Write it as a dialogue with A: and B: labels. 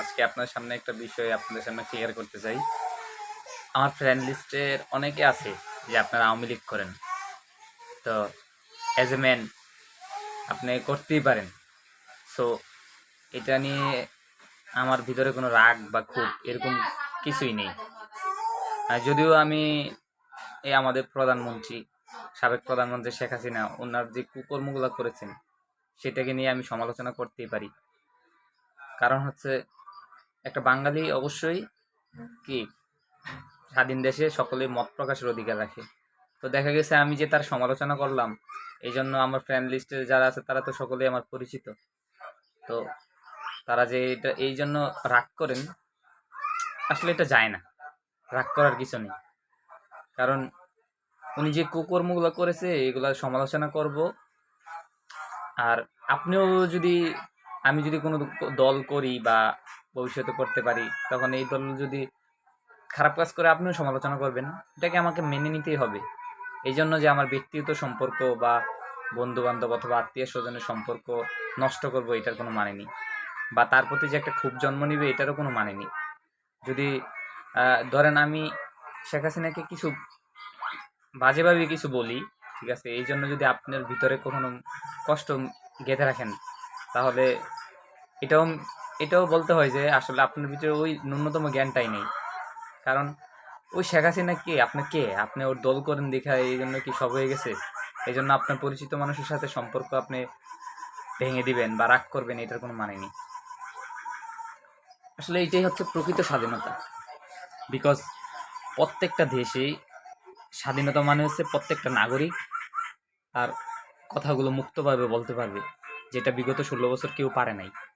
A: আজকে আপনার সামনে একটা বিষয় আপনাদের সামনে ক্লিয়ার করতে চাই। আমার ফ্রেন্ড লিস্টের অনেকে আছে যে আপনারা আওয়ামী লীগ করেন। তো অ্যাজ এ ম্যান আপনি করতেই পারেন। সো এটা নিয়ে আমার ভিতরে কোনো রাগ বা ক্ষোভ এরকম কিছুই নেই। যদিও আমি এই আমাদের প্রধানমন্ত্রী, সাবেক প্রধানমন্ত্রী শেখ হাসিনা, ওনার যে কুকর্মগুলো করেছেন, সেটাকে নিয়ে আমি সমালোচনা করতেই পারি। কারণ হচ্ছে একটা বাঙালি অবশ্যই কি স্বাধীন দেশে সকলে মত প্রকাশের অধিকার রাখে। তো দেখা গেছে আমি যে তার সমালোচনা করলাম এই জন্য আমার ফ্রেন্ড লিস্টে যারা আছে তারা তো সকলেই আমার পরিচিত। তো তারা যে এটা এই জন্য রাগ করেন, আসলে এটা যায় না। রাগ করার কিছু নেই। কারণ উনি যে কুকর্মগুলো করেছে, এগুলো সমালোচনা করব। আর আপনিও যদি আমি যদি কোনো দল করি বা ভবিষ্যতে করতে পারি, তখন এই দল যদি খারাপ কাজ করে আপনিও সমালোচনা করবেন। এটাকে আমাকে মেনে নিতেই হবে। এই জন্য যে আমার ব্যক্তিগত সম্পর্ক বা বন্ধু বান্ধব অথবা আত্মীয় স্বজনের সম্পর্ক নষ্ট করব, এটার কোনো মানে নেই। বা তার প্রতি যে একটা খুব জন্ম নিবে, এটারও কোনো মানে নেই। যদি ধরেন আমি শেখ হাসিনাকে কিছু বাজেভাবে কিছু বলি, ঠিক আছে? এই জন্য যদি আপনার ভিতরে কখনো কষ্ট গেঁথে রাখেন, তাহলে এটাও এটাও বলতে হয় যে আসলে আপনার ভিতরে ওই ন্যূনতম জ্ঞানটাই নেই। কারণ ওই শেখ হাসিনা কে? আপনি কে? আপনি ওর দল করেন দেখা, এই জন্য কি সব হয়ে গেছে? এই জন্য আপনার পরিচিত মানুষের সাথে সম্পর্ক আপনি ভেঙে দিবেন বা রাগ করবেন, এটার কোনো মানে নেই। আসলে এটাই হচ্ছে প্রকৃত স্বাধীনতা। বিকজ প্রত্যেকটা দেশেই স্বাধীনতা মানে হচ্ছে প্রত্যেকটা নাগরিক আর কথাগুলো মুক্তভাবে বলতে পারবে, যেটা বিগত ষোলো বছর কেউ পারে নাই।